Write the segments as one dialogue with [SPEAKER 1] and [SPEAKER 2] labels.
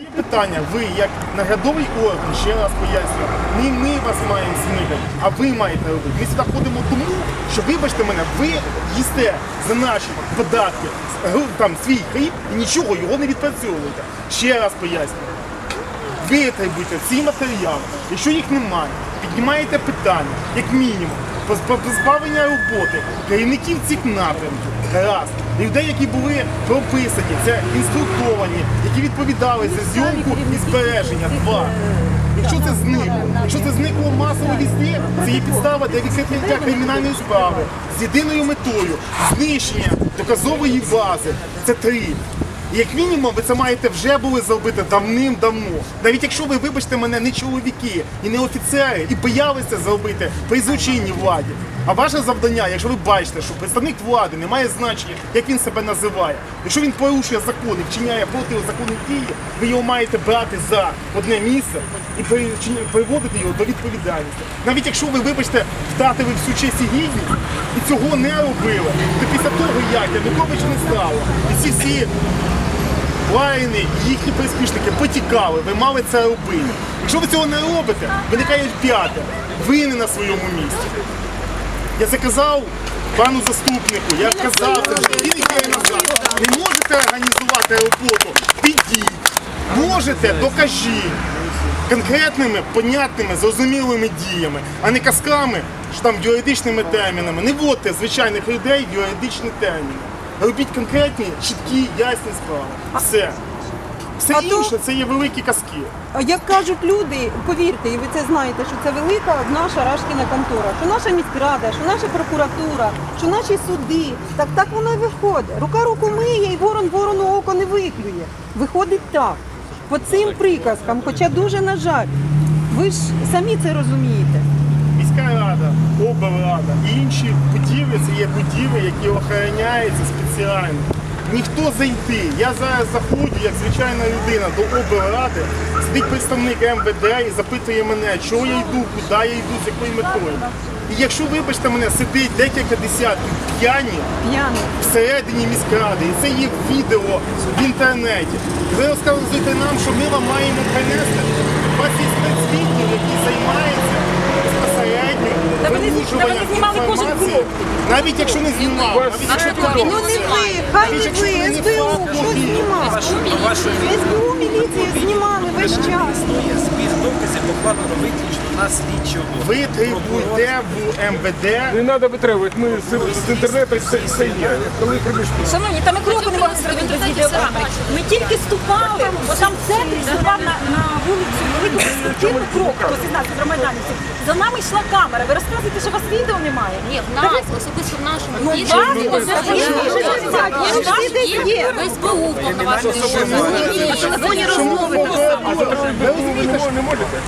[SPEAKER 1] Є питання, ви як наглядовий орган, ще раз пояснюю, не ми вас маємо смикати, а ви маєте робити. Ми сюди ходимо тому, що, вибачте мене, ви їсте за наші податки там свій хліб і нічого його не відпрацьовуєте. Ще раз пояснюю. Витребуйте ці матеріали. Якщо їх немає, піднімаєте питання, як мінімум, позбавлення роботи керівників цих напрямків. Раз. Людей, які були прописані, це інструктовані, які відповідали за зйомку і збереження. Два. Якщо це зникло, якщо це зникло масово візді, це є підстава для відкриття кримінальної справи з єдиною метою знищення доказової бази. Це три. Як мінімум ви це маєте вже були зробити давним-давно. Навіть якщо ви, вибачте мене, не чоловіки і не офіцери, і боялися зробити при злочинній владі. А ваше завдання, якщо ви бачите, що представник влади не має значення, як він себе називає, якщо він порушує закони, вчиняє проти протизаконні дії, ви його маєте брати за одне місце і приводити його до відповідальності. Навіть якщо ви, вибачте, втратили всю честь і гідність і цього не робили, то після того, як Янукович не стало, і ці всі Лайни, їхні приспішники потікали, ви мали це робити. Якщо ви цього не робите, виникає п'яте. Ви не на своєму місці. Я це казав пану заступнику, я казав вже дві назад. Не можете організувати роботу, підіть. Можете, докажіть. Конкретними, понятними, зрозумілими діями, а не казками, що там юридичними термінами. Не вводьте звичайних людей в юридичні терміни. Робіть конкретні, чіткі, ясні справи. Все. Все
[SPEAKER 2] А то-
[SPEAKER 1] це є великі казки.
[SPEAKER 2] Як кажуть люди, повірте, і ви це знаєте, що це велика наша Рашкіна контора, що наша міськрада, що наша прокуратура, що наші суди. Так так воно і виходить. Рука руку миє і ворон ворону око не виклює. Виходить так. По цим приказкам, хоча дуже на жаль, ви ж самі це розумієте.
[SPEAKER 1] Міська рада, облрада і інші будівлі це є будівлі, які охороняються спеціально. Ніхто зайти. Я зараз заходжу, як звичайна людина, до облради, сидить представник МВД і запитує мене, чого я йду, куди я йду, з якою метою. І якщо, вибачте мене, сидить декілька десятків п'яні всередині міськради, і це є відео в інтернеті. Ви розказуєте нам, що ми вам маємо принести
[SPEAKER 3] Знімали кожен
[SPEAKER 1] інформації. Навіть якщо не знімав, навіть якщо
[SPEAKER 3] що
[SPEAKER 1] то?
[SPEAKER 2] Ну не ви, хай не ви, СБУ, що знімав? СБУ, міліція знімали весь час.
[SPEAKER 4] Спis доказів покладено виключно на слідчого.
[SPEAKER 1] ви требуєте в МВД
[SPEAKER 5] Не треба витримувати, ми з, з інтернету все, все є. Коли прийдеш
[SPEAKER 3] Шановні, та ми кроку не могли зробити без відеокамери. Ми тільки ступали, бо там в центрі ступав на, на вулицю велику перспективну крок, хтось із нас, громадянців. За нами йшла камера. Ви розказуєте, що у вас відео немає?
[SPEAKER 6] Ні, в нас, особисто в нашому
[SPEAKER 3] Ну, вас,
[SPEAKER 6] є в СБУ повноважений орган. телефоні розмови
[SPEAKER 1] ви
[SPEAKER 5] не можете.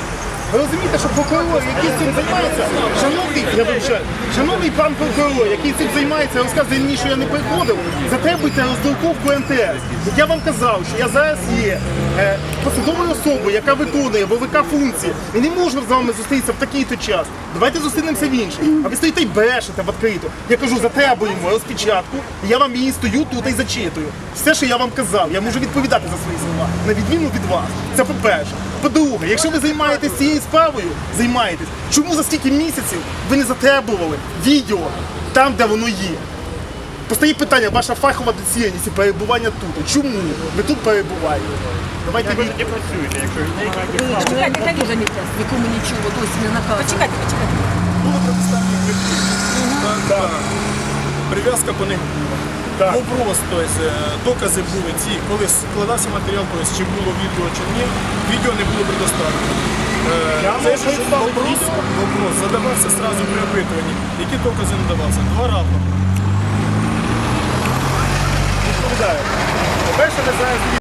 [SPEAKER 1] Ви розумієте, що прокурор, який цим займається, шановний, я вибачаю, шановний пан прокурор, який цим займається, розказує мені, що я не приходив, затребуйте роздруковку МТС. Я вам казав, що я зараз є е, посадовою особою, яка виконує ВВК функції, і не можу з вами зустрітися в такий-то час. Давайте зустрінемося в інший. А ви стоїте і брешете в відкрито. Я кажу, затребуємо розпечатку, і я вам її стою тут і зачитую. Все, що я вам казав, я можу відповідати за свої слова, на відміну від вас. Це по-перше. По-друге, якщо ви займаєтесь цією справою, займаєтесь, чому за стільки місяців ви не затребували відео там, де воно є? Постає питання, ваша фахова доцільність і перебування тут. Чому ви тут перебуваєте? Давайте ви не працюєте, якщо
[SPEAKER 3] Чекайте, хай дуже місяць.
[SPEAKER 6] Нікому нічого досі не наказує.
[SPEAKER 3] Почекайте, почекайте.
[SPEAKER 7] Прив'язка по них була.
[SPEAKER 1] Так.
[SPEAKER 7] Вопрос, тобто, е, докази були ці, коли складався матеріал, тобто, чи було відео, чи ні, відео не було предоставлено. Е,
[SPEAKER 1] Я
[SPEAKER 7] Це
[SPEAKER 1] ж
[SPEAKER 7] вопрос, вопрос задавався одразу при опитуванні. Які докази надавався? Два рази.
[SPEAKER 1] відповідаю. По-перше, не зараз